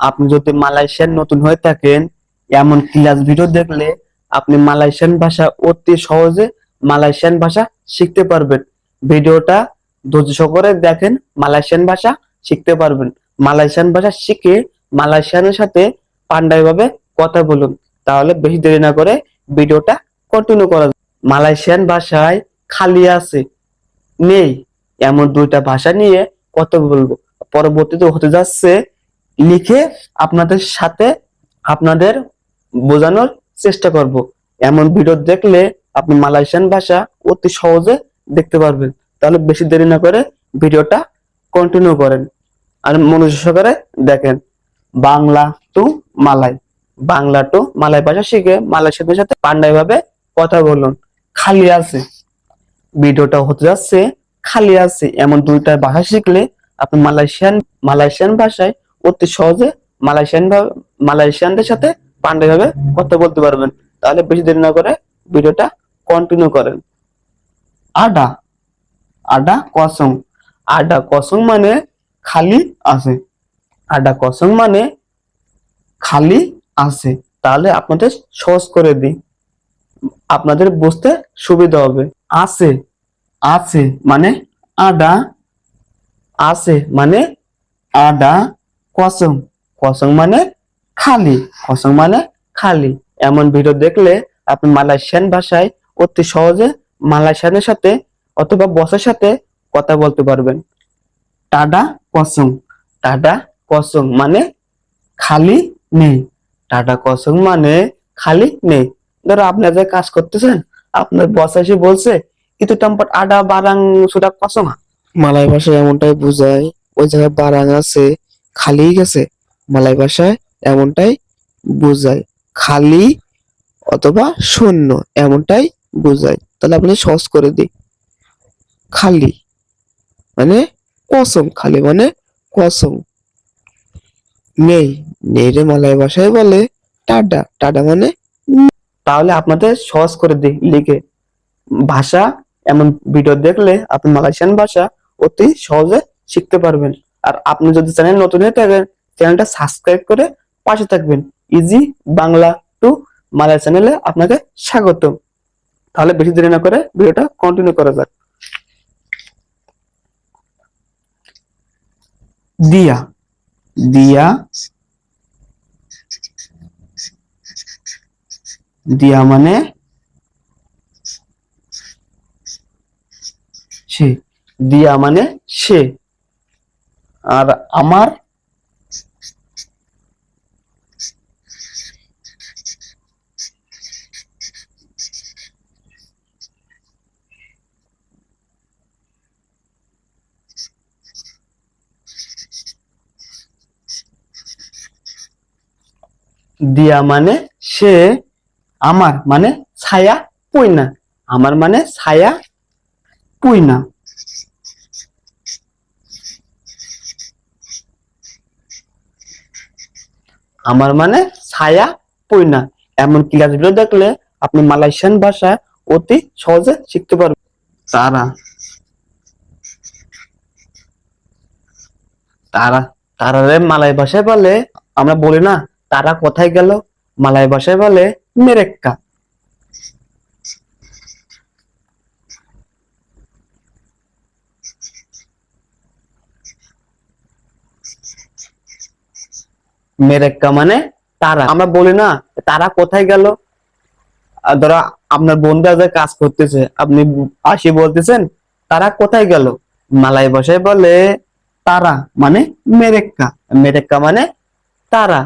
আপনি যদি মালয়েশিয়ার নতুন হয়ে থাকেন, এমন ক্লাস ভিডিও দেখলে আপনি মালয়েশিয়ান ভাষা অতি সহজে মালয়েশিয়ান ভাষা শিখতে পারবেন। ভিডিওটা ধৈর্য সহকারে দেখেন, মালয়েশিয়ান ভাষা শিখতে পারবেন। মালয়েশিয়ান ভাষা শিখে মালয়েশিয়ানের সাথে পান্ডাই ভাবে কথা বলুন। তাহলে বেশি দেরি না করে ভিডিওটা কন্টিনিউ করা। মালয়েশিয়ান ভাষায় খালি আছে, নেই। এমন দুইটা ভাষা নিয়ে কথা বলব। পরবর্তীতে হতে যাচ্ছে লিখে আপনাদের সাথে আপনাদের বোঝানোর চেষ্টা করব। এমন ভিডিও দেখলে আপনি মালয়েশিয়ান ভাষা অতি সহজে দেখতে পারবেন। তাহলে বেশি দেরি না করে ভিডিওটা কন্টিনিউ করেন আর মনোযোগ সহকারে দেখেন। Bangla to Malay. Bangla to Malay ভাষা শিখে মালয়েশিয়ানের সাথে পান্ডাই ভাবে কথা বলুন। খালি আছে। ভিডিওটা হতে যাচ্ছে, খালি আছে। এমন দুইটা ভাষা শিখলে আপনি মালয়েশিয়ান মালয়েশিয়ান ভাষায় অতি সহজে মালয়েশিয়ান ভাবে, মালয়েশিয়ানদের সাথে পান্ডে ভাবে কথা বলতে পারবেন। তাহলে বেশি দেরি না করে ভিডিওটা কন্টিনিউ করেন। আডা আডা কসং। আডা কসং মানে খালি আছে। আডা কসং মানে খালি আছে। তাহলে আপনাদের সহজ করে দিই। আপনাদের বুঝতে সুবিধা হবে। আছে আছে মানে আডা, আছে মানে আডা কসম কসম মানে খালি, কসম মানে খালি। এমন ভিডিও দেখলে আপনি মালয়েশিয়ান ভাষায় অতি সহজে মালয়েশিয়ানের সাথে অথবা বসের সাথে কথা বলতে পারবেন। টাডা কসম টাডা কসম মানে খালি নেই। টাটা কসম মানে খালি নেই। ধরো আপনি যে কাজ করতেছেন, আপনার বস এসে বলছে কিন্তু টম্পট আডা বারাং sudah kosong মালয় ভাষায় এমনটাই বোঝায়, ওই জায়গায় বারাং আছে খালি গেছে মালয় ভাষায় এমনটাই বোঝায়। খালি অথবা শূন্য, এমনটাই বোঝায়। তাহলে আপনি সহজ করে দিই। খালি মানে কসম, খালি মানে কসম। নেই নেই রে মালয় ভাষায় বলে টাডা টাডা মানে তাহলে আপনাদের সহজ করে দিই লিখে। ভাষা এমন ভিডিও দেখলে আপনি মালয়েশিয়ান ভাষা অতি সহজে শিখতে পারবেন। আর আপনি যদি চ্যানেল নতুন হয়ে থাকেন, চ্যানেলটা সাবস্ক্রাইব করে পাশে থাকবেন। ইজি বাংলা টু মালয় চ্যানেলে আপনাকে স্বাগত তাহলে বেশি দেরি না করে ভিডিওটা কন্টিনিউ করা যাক। দিয়া। দিয়া। দিয়া মানে? সে। দিয়া মানে সে। আর আমার দিয়া মানে সে আমার মানে ছায়া পুইনা। আমার মানে ছায়া পুইনা। আমার মানে ছায়া পইনা এমন ক্লাস ভিডিও দেখলে আপনি মালয়েশিয়ান ভাষা অতি সহজে শিখতে পারবেন। তারা তারা তারারে মালয় ভাষায় বলে, আমরা বলি না, তারা কোথায় গেল? মালয় ভাষায় বলে, মেরেক্কা। মেরেক্কা মানে তারা। আমরা বলি না, তারা কোথায় গেল? ধরো আপনার বন্ধুরা যে কাজ করতেছে, আপনি আসি বলতেছেন, তারা কোথায় গেল? মালাই ভাষায় বলে, তারা মানে মেরেক্কা। মেরেক্কা মানে তারা।